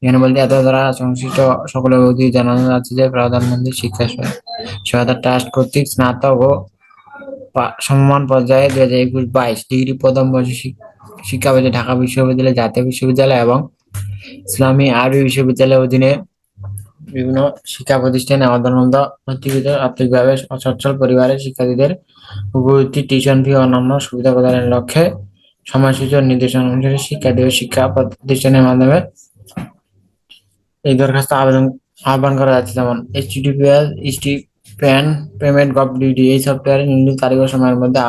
এখানে বলতে এত দ্বারা সংশ্লিষ্ট সকলের অধি জানানো যাচ্ছে যে প্রধানমন্ত্রী শিক্ষা সহায়তা ট্রাস্ট কর্তৃক স্নাতক ও সম্মান পর্যায়ে দুই হাজার একুশ বাইশ ডিগ্রি প্রথম বর্ষে শিক- শিক্ষাবর্ষে ঢাকা বিশ্ববিদ্যালয়, জাতীয় বিশ্ববিদ্যালয় এবং ইসলামী আরবি বিশ্ববিদ্যালয়ের অধীনে বিভিন্ন শিক্ষা প্রতিষ্ঠানে অধ্যয়নরত আর্থিকভাবে অসচ্ছল পরিবারের শিক্ষার্থীদের উপবৃত্তি টিউশন ফি অন্যান্য সুবিধা প্রদানের লক্ষ্যে সময়সূচি ও নির্দেশনা অনুসারে শিক্ষার্থী ও শিক্ষা প্রতিষ্ঠানের মাধ্যমে এই দরখাস্ত আবেদন, আহ্বান করা যাচ্ছে। যেমন এইচটিটিপিএস ইসটি প্যান পেমেন্ট গভ ডিডি এই সফটওয়্যারে নির্দিষ্ট তারিখ ও সময়ের মধ্যে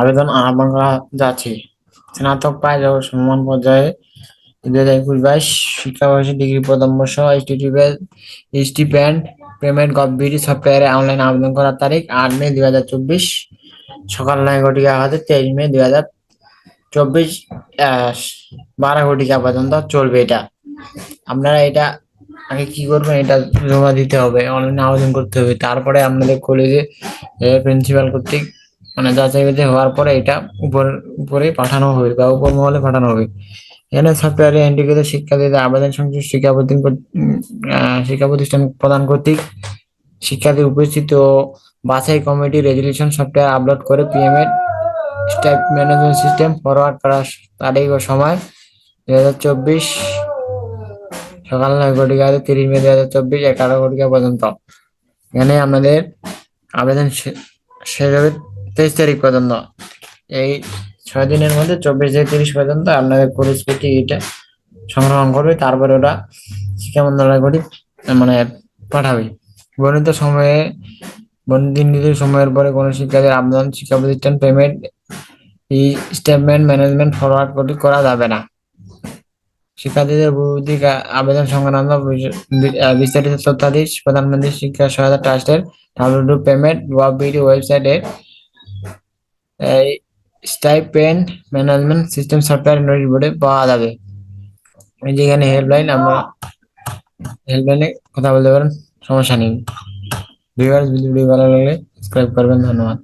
আবেদন, আহ্বান করা যাচ্ছে। স্নাতক পায় ও সম্মান পর্যায়ে দুই হাজার একুশ বাইশ শিক্ষাবর্ষে ডিগ্রি প্রথম বর্ষ এইচটিটিপিএস ইসটি প্যান পেমেন্ট গভ ডিডি সফটওয়্যারে অনলাইন আবেদন করার তারিখ আট মে দুই হাজার চব্বিশ। সকাল নয় ঘটিকা হতে তেইশ মে দুই হাজার চব্বিশ বারো ঘটিকা পর্যন্ত চলবে এটা। আপনারা এটা আগে কি করবেন, এটা জমা দিতে হবে অনলাইনে আবেদন করতে হবে। তারপরে আপনাদের কলেজে প্রিন্সিপাল কর্তৃক মানে যাচাই বাছাই হওয়ার পরে এটা উপর, উপরে পাঠানো হবে বা উপর মহলে পাঠানো হবে। এখানে সফটওয়্যারে এন্ট্রিকৃত শিক্ষার্থীদের আবেদন সংশ্লিষ্ট শিক্ষা প্রতিষ্ঠান শিক্ষা প্রতিষ্ঠান প্রদান কর্তৃক শিক্ষার্থী উপস্থিত ও বাছাই কমিটি রেজুলেশন সফটওয়্যার আপলোড করে পিএম এর স্টাইপ ম্যানেজমেন্ট সিস্টেম ফরওয়ার্ড করার তারিখ ও সময় দুই হাজার চব্বিশ সকাল নয় ঘটিকা তিরিশ মে দুই হাজার চব্বিশ এগারো ঘটিকা পর্যন্ত। এখানে আমাদের আবেদন শেষ হবে তেইশ তারিখ পর্যন্ত। এই ছয় দিনের মধ্যে চব্বিশ থেকে তিরিশ পর্যন্ত আপনাদের পরিস্থিতি এটা সংগ্রহণ করবে, তারপরে ওরা শিক্ষা মন্ত্রণালয় কর্তৃক মানে পাঠাবে। বর্ণিত সময়ে নির্দিষ্ট সময়ের পরে কোনো শিক্ষার্থীর আবেদন, শিক্ষা প্রতিষ্ঠান, পেমেন্ট এই স্টেটমেন্ট ম্যানেজমেন্ট ফরওয়ার্ড করা যাবে না। শিক্ষার্থীদের বুদ্ধি আবেদন সংক্রান্ত বিস্তারিত তথ্যাদি প্রধানমন্ত্রী শিক্ষা সহায়তা ট্রাস্টের ডাব্লিউ পেমেন্ট ওয়াবিডি ওয়েবসাইটে stipend management system software notice বোর্ডে পাওয়া যাবে। যেখানে হেল্পলাইন, আমরা হেল্পলাইনে কথা বলতে পারেন, সমস্যা নেই। ভিউয়ার্স ভিডিও ভালো লাগলে সাবস্ক্রাইব করবেন ধন্যবাদ।